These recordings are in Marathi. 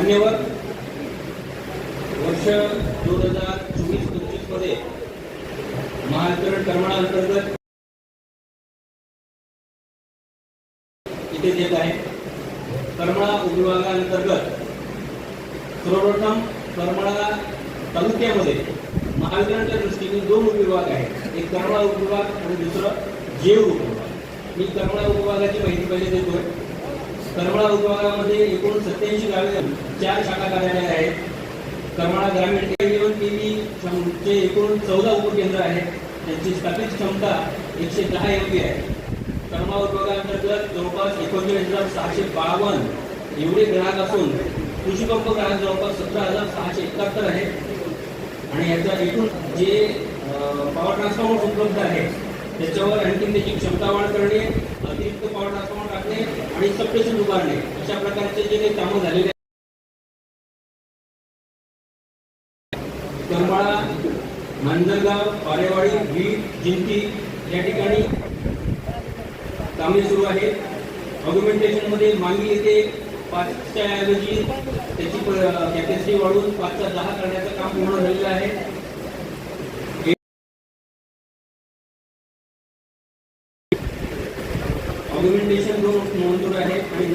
धन्यवाद. वर्ष दोन हजार चोवीस पंचवीसमध्ये महावितरण प्रमाणाअंतर्गत इथे देत आहे. करमाळा उपविभागाअंतर्गत सर्वप्रथम करमाळा तालुक्यामध्ये महावितरणच्या दृष्टीने दोन उपविभाग आहेत. एक करमाळा उपविभाग आणि दुसरं जेव उपविभाग. मी करमाळा उपविभागाची माहिती पहिले देतोय. करमाळा उपविभागामध्ये एकूण सत्याऐंशी गावे चार शाखा कार्यालय आहेत. करमाळा ग्रामीण इलेव्हन केवी चे एकूण चौदा उपकेंद्र आहेत त्यांची स्थापित क्षमता एकशे दहा एम आहे. करमाळा उद्योगांतर्गत जवळपास एकोणचाळीस हजार सहाशे बावन्न एवढे ग्राहक असून कृषीपंप ग्राहक जवळपास सतरा हजार सहाशे एकाहत्तर आहेत. आणि याचा एकूण जे पॉवर ट्रान्सफॉर्मर उपलब्ध आहे त्याच्यावर आणखी त्याची क्षमता वाढ करणे अतिरिक्त पॉवर ट्रान्सफॉर्मर टाकणे आणि सबस्टेशन उभारणे अशा प्रकारचे जे काही कामं झालेले आहेत, करमाळा मांजरगाव पारेवाडी बीड जिंती या ठिकाणी कामे सुरू आहेत. ऑग्युमेंटेशनमध्ये मध्ये येथे पाचच्या ऐवजी त्याची कॅपॅसिटी वाढवून पाचच्या दहा करण्याचं काम पूर्ण झालेलं आहे ऑग्युमेंटेशन दोन मंजूर आहे आणि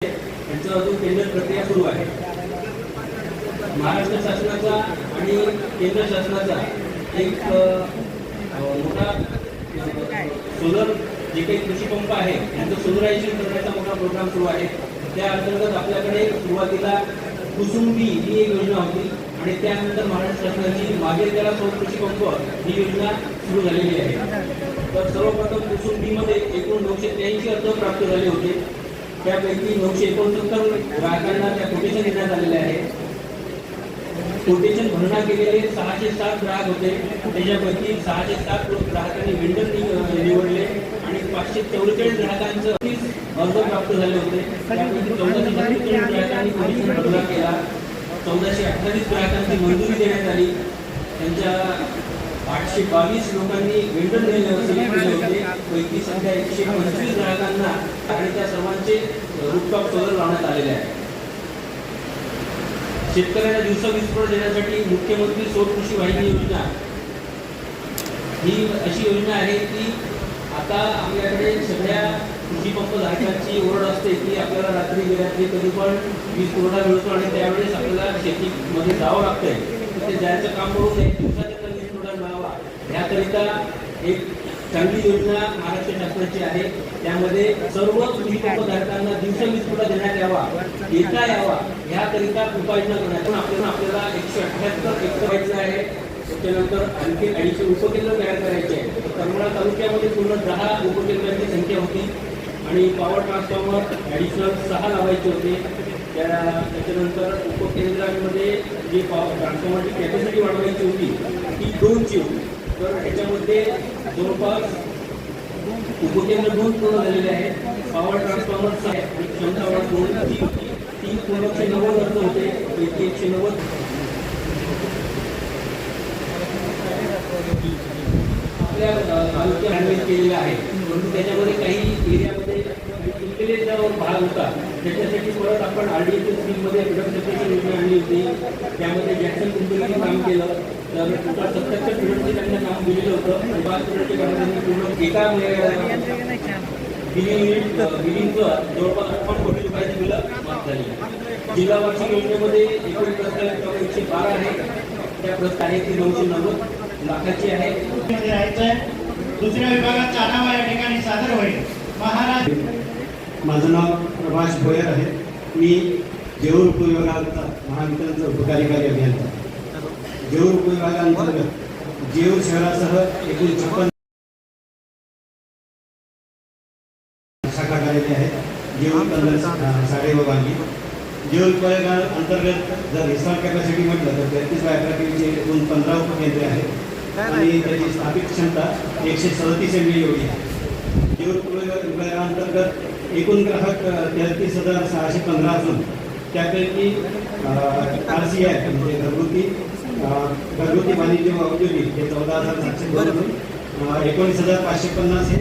त्यांचं अजून टेंडर प्रक्रिया सुरू आहे महाराष्ट्र शासनाचा आणि केंद्र शासनाचा एक अ, अ, मोठा सोलर जे काही कृषी पंप आहे त्यांचं सोलरायझेशन करण्याचा मोठा प्रोग्राम सुरू आहे. त्या अंतर्गत आपल्याकडे सुरुवातीला कुसुंबी ही एक योजना होती आणि त्यानंतर महाराष्ट्र शासनाची मागेल त्याला सौर कृषी पंप ही योजना सुरू झालेली आहे. तर सर्वप्रथम कुसुंबीमध्ये एकूण नऊशे त्र्याऐंशी अर्ज प्राप्त झाले होते. त्यापैकी नऊशे एकोणसत्तर ग्राहकांना त्या कोटेशन देण्यात आलेले आहे कोटेशन भरणा केलेले सहाशे सात ग्राहक होते. त्याच्यापैकी सहाशे सात ग्राहकांनी वेंडर निवडले आणि पाचशे चौवेचाळीस ग्राहकांचं अर्ज प्राप्त झाले होते. त्यापैकी चौदाशे सत्तेचाळीस ग्राहकांनी कोटेशन भरणा केला. चौदाशे अठ्ठावीस ग्राहकांची मंजुरी देण्यात आली. त्यांच्या आठशे बावीस लोकांनी वेंडर सिलेक्ट केले होते. पैकी सध्या एकशे पंचवीस ग्राहकांना आणि त्या सर्वांचे रूपटॉप सोलर लावण्यात आलेले आहे. शेतकऱ्यांना दिवसा वीज पुरवठा देण्यासाठी मुख्यमंत्री सौर कृषी वाहिनी योजना. ही अशी योजना आहे की आता आपल्याकडे सगळ्या कृषी पंप धारकांची ओरड असते की आपल्याला रात्री गेल्यातली कधी पण वीज पुरवठा मिळतो आणि त्यावेळेस आपल्याला शेतीमध्ये जावं लागतंय. ते जायचं काम करून नये दिवसा वीज पुरवठा मिळावा. याकरिता एक चांगली योजना महाराष्ट्र शासनाची आहे. त्यामध्ये सर्व कृषी दिवस धारकांना वीज पुरवठा देण्यात यावा येता यावा याकरिता उपाययोजना करण्यातून पण आपल्याला आपल्याला एकशे अठ्ठ्याहत्तर एक करायचं आहे. त्याच्यानंतर आणखी अडीचशे उपकेंद्र तयार करायचे आहे करमाळा तालुक्यामध्ये पूर्ण दहा उपकेंद्रांची संख्या होती. आणि पॉवर ट्रान्सफॉर्मर ॲडिशनल सहा लावायचे होते. त्या त्याच्यानंतर उपकेंद्रांमध्ये जी पॉवर ट्रान्सफॉर्मरची कॅपॅसिटी वाढवायची होती ती दोनची होती. तर ह्याच्यामध्ये जवळपास उपकेंद्र दोन पूर्ण झालेले आहेत. पॉवर ट्रान्सफॉर्मर आहे आणि क्षमता वाढ दोन तीन पूर्ण एकशे नव्वद अर्ज़ होते? पैकी एकशे नव्वद. आपल्या अ, हँडल केलेलं आहे. परंतु त्याच्यामध्ये काही एरियामध्ये उरलेले जो भाग होता. त्याच्यासाठी परत आपण आर डी एस स्कीममध्ये फिडम योजना आणली होती. त्यामध्ये जॅक्सन कंपनीने काम केलं. तर टोटल सत्याहत्तर फिडमचे त्यांना काम दिलेलं होतं. आणि पाच फिडमचे काम त्यांनी पूर्ण एका बिलिंग बिलिंगचं जवळपास आपण कोटी रुपयाची बिलं माफ झाली जिल्हा वार्षिक योजनेमध्ये एकूण प्रस्ताव एकशे बारा आहे. त्या प्रस्ताव आहे ती नऊशे नव्वद लाखाची आहे. दुसऱ्या विभागात आढावा या ठिकाणी सादर होईल. महाराज माझं नाव प्रभाष भोयर आहे. मी जेऊर उपविभागाचा महावितरणचा उपकार्यकारी अभियंता. जेऊर उपविभागांतर्गत जेऊर शहरासह एकूण छप्पन शाखा कार्यालय आहेत जेऊर पंधरा साडे व बागी जेऊर उपविभागा अंतर्गत जर इन्स्टॉल कॅपॅसिटी म्हटलं तर तेहतीस बाय अकरा केवीचे एकूण पंधरा उपकेंद्रे आहेत. आणि त्याची स्थापित क्षमता एकशे सदतीस एम एवढी आहे. जेऊर विभागाअंतर्गत एकूण ग्राहक तेहतीस हजार सहाशे पंधरा असून त्यापैकी आर सी आय म्हणजे घरगुती घरगुती वाणिज्य व औद्योगिक हे चौदा हजार सातशे दोन एकोणीस हजार पाचशे पन्नास हे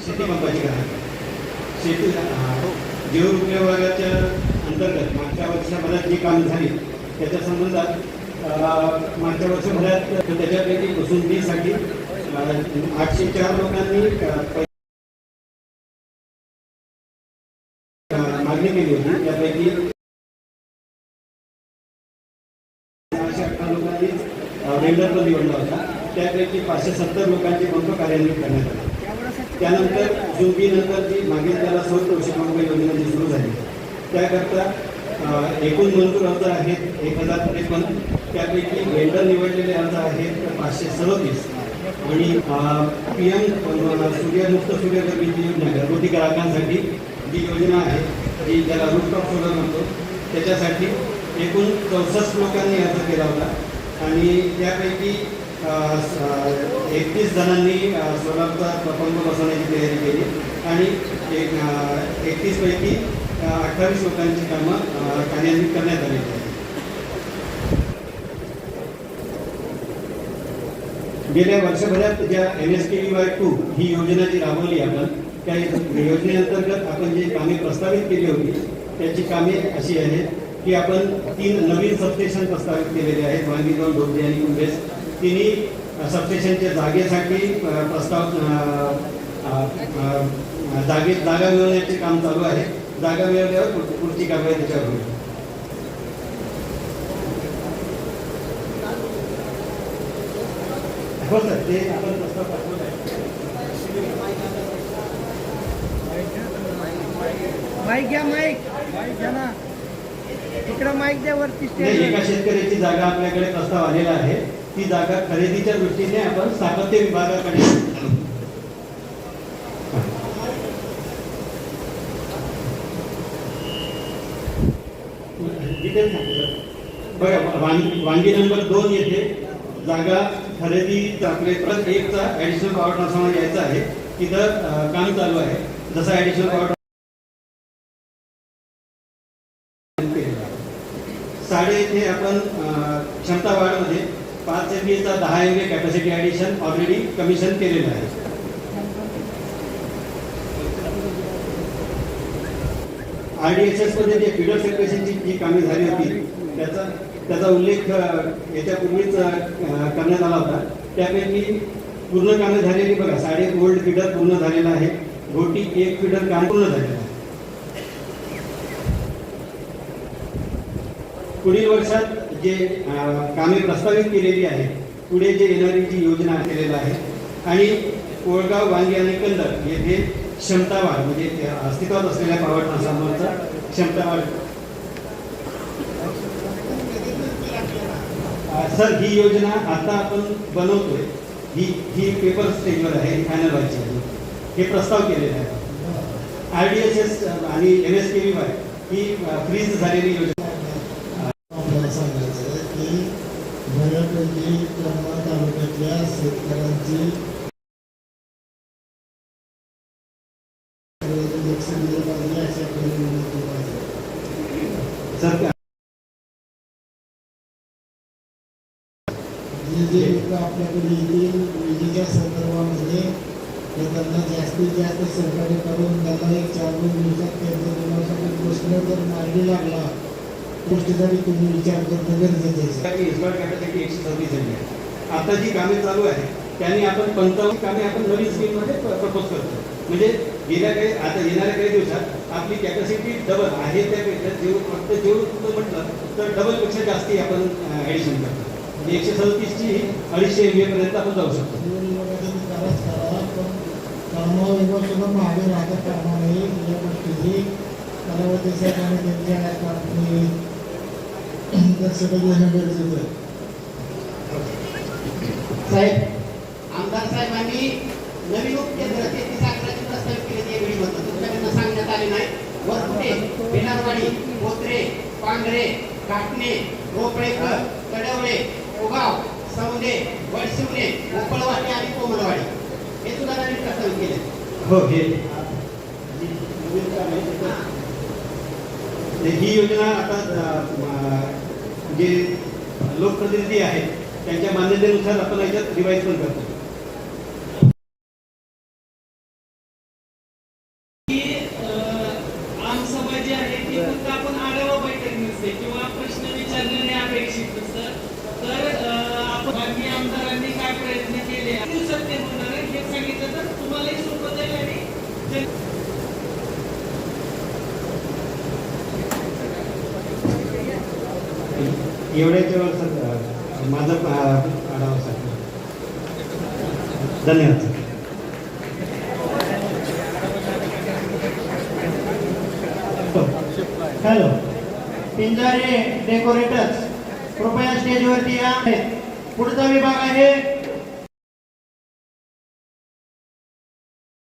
शेती पंपाचे ग्राहक. शेती अं, जीव विभागाच्या अंतर्गत मागच्या वर्षभरात जी कामं झाली त्याच्या संबंधात मागच्या वर्षभरात त्याच्यापैकी वसुंधीसाठी आठशे चार लोकांनी अं, पै- अं, मागणी केली होती त्यापैकी सहाशे अठरा लोकांनी वेंडर निवडला होता त्यापैकी पाचशे सत्तर लोकांचे पंप कार्यान्वित करण्यात आले. त्यानंतर जोगीनंतर जी मागील त्याला सौर कृषिपंप योजना जी सुरू झाली त्याकरता एकूण मंजूर अर्ज आहेत एक हजार त्रेपन्न. त्यापैकी वेंडर निवडलेले अर्ज आहेत पाचशे सदतीस आणि पी एम सूर्यमुक्त सूर्यगर्भीची योजना घरगुती ग्राहकांसाठी जी योजना आहे जी ज्याला रूफटॉप सोलर म्हणतो त्याच्यासाठी एकूण चौसष्ट लोकांनी अर्ज केला होता. आणि त्यापैकी एकतीस जणांनी अ, सोलारचा बसवण्याची तयारी केली. आणि एक एकतीस पैकी अठ्ठावीस लोकांची कामं कार्यान्वित करण्यात आली. गेल्या वर्षभरात ज्या N S K V Y two ही योजना जी राबवली आपण त्या योजनेअंतर्गत आपण जी कामे प्रस्तावित केली होती त्याची कामे अशी आहेत. की आपण तीन नवीन सबस्टेशन प्रस्तावित केलेले आहेत वांगीजवळ डोबरी आणि कुंभेस तिन्ही सबस्टेशनच्या जागेसाठी प्रस्ताव जागे जागा मिळवण्याचे काम चालू आहे. जागा मिळवल्यावर पुढची कारवाई त्याच्यावर होईल. हो सर ते आपण प्रस्ताव पाठवत आहे माईक घ्या माईक. माईक घ्या ना. इकडं माईक द्या वरती एका शेतकऱ्याची जागा आपल्याकडे प्रस्ताव आलेला आहे. ती जागा खरेदीच्या दृष्टीने आपण स्थापत्य विभागाकडे. बघा वांगी वांगी नंबर दोन येथे जागा खरेदी आपले परत एकचा ऍडिशनल पॉवर ट्रान्सफॉर्मर यायचा आहे. तिथं काम चालू आहे. जसं ऍडिशनल पॉवर साडे येथे आपण अ, क्षमता वाढमध्ये पाच एम बीचा दहा M B capacity addition already commission केलेलं आहे. आर डी एस एसमध्ये जे फिडर सेपरेशनची जी कामे झाली होती त्याचा त्याचा उल्लेख याच्यापूर्वीच करण्यात आला होता. त्यापैकी पूर्ण कामे झालेली बघा साडे गोल्ड फिडर पूर्ण झालेला आहे. घोटी एक फिडर काम पूर्ण झालेलं आहे. पुढील वर्षात जे कामे प्रस्तावित केलेली आहेत पुढे जे येणारी जी योजना केलेली आहे आणि कोळगाव वांगी आणि कंदर येथे क्षमता वाढ म्हणजे अस्तित्वात असलेल्या पॉवर ट्रान्सफॉर्मरचा क्षमतावाढ सर ही योजना आता आपण बनवतोय. ही ही पेपर स्टेजवर आहे फायनल व्हायची आहे हे प्रस्ताव केलेले आहे. आर डी एस एस आणि M S K V Y ही फ्रीज झालेली योजना आपल्याला सांगायचं आहे की बऱ्यापैकी क्रमांक तालुक्यातल्या शेतकऱ्यांची इलेक्शन दिलं पाहिजे आहे. जी जी आपल्याकडे येतील विजेच्या संदर्भामध्ये ते त्यांना जास्तीत जास्त सहकार्य करून त्यांना एक चार दोन दिवसात त्यांचा प्रश्न जर मार्गी लागला गोष्टीसाठी तुम्ही विचार करणं गरजेचं आहे त्याची इन्स्टॉल कॅपॅसिटी एकशे सव्वीस झाली आहे आता जी कामे चालू आहे त्यांनी आपण पंचावन्न कामे आपण नवीन स्कीममध्ये प्रपोज करतो. म्हणजे गेल्या काही आता येणाऱ्या काही दिवसात आपली कॅपॅसिटी डबल आहे त्यापेक्षा जेव फक्त जेवढं तुमचं म्हटलं तर डबलपेक्षा जास्ती आपण ॲडिशन करतो म्हणजे एकशे सदतीसची ही अडीचशे एम पर्यंत आपण जाऊ शकतो. निवडणुकीमध्ये राहतात कामाने पण कामावर विभाग सुद्धा मागे या गोष्टीची कालावधीसाठी आणि त्यांच्या दक्षता घेणं गरजेचं आहे साहेब आमदार साहेबांनी नवीन उपकेंद्र तेहतीस अकराची केले ते वेळी म्हणतात तुमच्याकडनं सांगण्यात आले नाही. वरकुटे बेलारवाडी कोत्रे पांढरे काटणे रोपळेकर कडवळे कोगाव सौंदे वडशिवणे गोपळवाडी आणि कोमलवाडी. हे सुद्धा नवीन प्रस्तावित केले. हो हे. ही. योजना आता जे लोकप्रतिनिधी आहेत त्यांच्या मान्यतेनुसार आपण याच्यात रिवाईज पण करतो. एवढे ते माझा आढावा सर. धन्यवाद सर. हॅलो पिंजारे डेकोरेटर्स कृपया स्टेजवरती या. पुढचा विभाग आहे.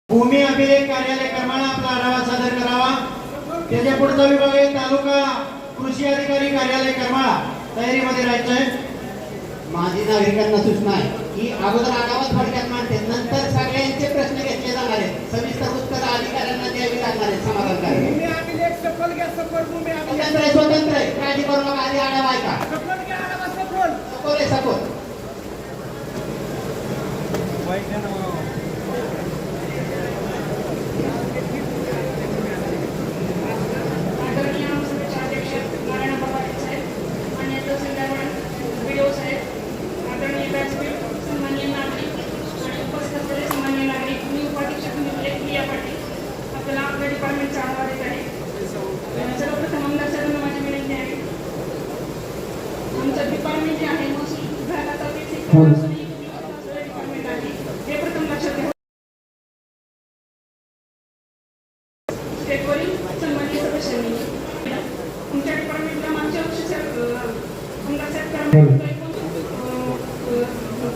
भूमी अभिलेख कार्यालय करमाळा आपला आढावा सादर करावा. त्याच्या पुढचा विभाग आहे तालुका कृषी अधिकारी कार्यालय करमाळा. तयारीमध्ये राहायचंय. माझी नागरिकांना सूचना आहे की अगोदर आगावाच फडक्यात मांडते. नंतर सगळ्यांचे प्रश्न घेतले जाणार आहेत. सविस्तर उत्तर अधिकाऱ्यांना द्यावी लागणार आहेत. समाधानकारक स्वतंत्र आहे. काळजी करू नका. आधी आढावा ऐका. सपोर्ट सपोर्ट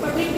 but we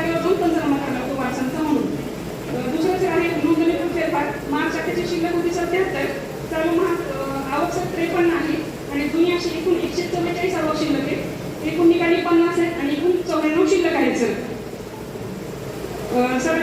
जागेवर दोन पंच जमा करणार तो वाढ म्हणून दुसरं जे आहे नोंदणी फेरफार महाशाखेची शिल्लक होती सत्याहत्तर चालू महा आवक त्रेपन्न आहे आणि जुनी अशी एकूण एकशे चव्वेचाळीस आवक शिल्लक आहे एकूण ठिकाणी पन्नास आहेत आणि एकूण चौऱ्याण्णव शिल्लक आहे सर. सर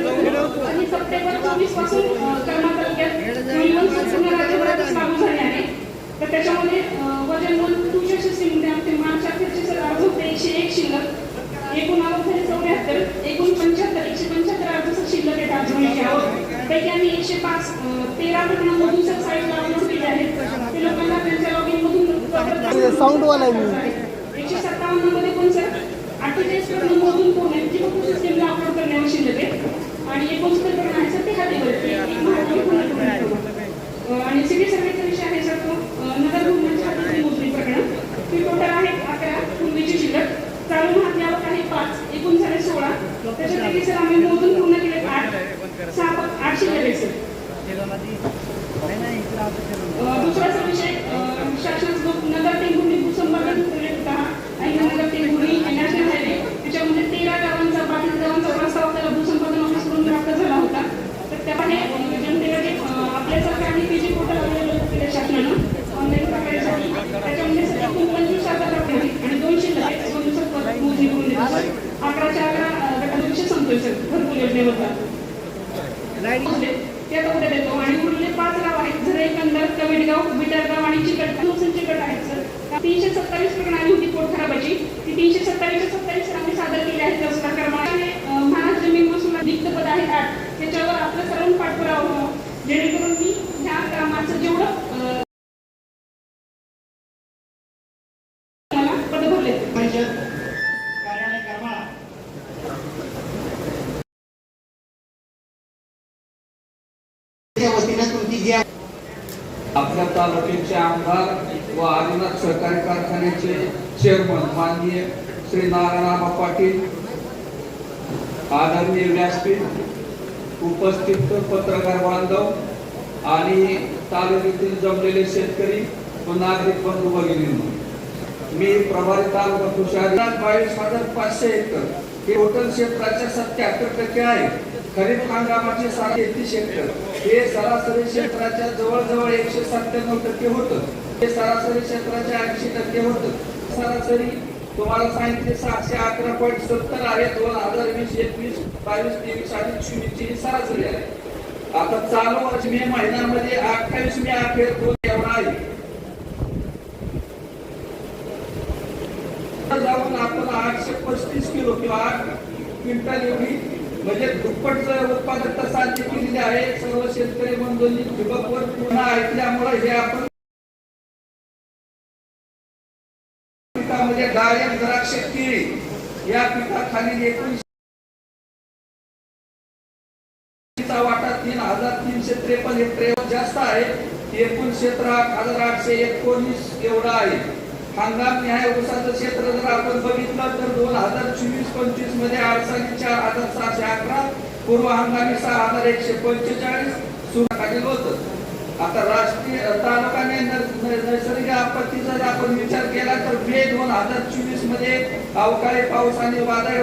Ini अकराच्या अकरा अं, गटाचा विषय संपतोय सर भरपूर योजनेवरचा ते आता उद्या देतो आणि उरले पाच गाव आहेत झरे कंदर कवेडगाव बिटरगाव आणि चिकट नुकसान गट आहेत सर तीनशे सत्तावीस प्रकरणांनी होती पोट खराबाची ती तीनशे सत्तावीसशे सत्तावीस सर आम्ही सादर केली आहेत तहसीलदार क्रमांकाने महाराज जमीन महसूल रिक्त पद आहेत आठ त्याच्यावर आपलं सर्व पाठपुरावा जेणेकरून मी ह्या कामाचं जेवढं वतीनं तुमची जी आपल्या तालुक्याचे आमदार व आदिनाथ सहकारी कारखान्याचे चेअरमन माननीय श्री नारायणराव पाटील आदरणीय व्यासपीठ उपस्थित पत्रकार बांधव आणि तालुक्यातील जमलेले शेतकरी व नागरिक बंधू भगिनी मी प्रभारी तालुका तुषार बावीस हजार पाचशे एकर हे टोटल क्षेत्राच्या सत्याहत्तर टक्के आहे. खरीप हंगामाचे साधे तेहतीस एकर हे सरासरी क्षेत्राच्या जवळजवळ एकशे सत्त्याण्णव टक्के होतं. हे सरासरी क्षेत्राच्या ऐंशी टक्के होतं. सरासरी तुम्हाला सांगितले सहाशे अकरा पॉईंट सत्तर आहे. दोन हजार वीस एकवीस बावीस तेवीस आणि चोवीसची ही सरासरी आहे. आता चालू वर्ष मे महिन्यामध्ये अठ्ठावीस मे अखेर दोन एवढा आहे? जाऊन आपण आठशे पस्तीस किलो किंवा आठ क्विंटल एवढी म्हणजे दुप्पट उत्पादकता साध्य केलेली आहे. सर्व शेतकरी बंधूंनी ठिबकवर पुन्हा ऐकल्यामुळे हे आपण पिकामध्ये डाळिंब द्राक्ष केळी या पिकाखाली एकूण वाटा तीन हजार तीनशे त्रेपन्न हेक्टर जास्त आहे. एकूण क्षेत्र आठ हजार आठशे एकोणीस एवढा आहे. हंगाम न्याय ऊसाचं क्षेत्र जर आपण बघितलं तर दोन हजार चोवीस पंचवीसमध्ये अडचणी चार हजार सहाशे अकरा पूर्व हंगामी सहा हजार एकशे पंचेचाळीस सुरू खालील होतं. आता राष्ट्रीय तालुका नैसर्गिक आपत्तीचा जर आपण विचार केला तर मे दोन हजार चोवीसमध्ये अवकाळी पाऊस आणि वादळ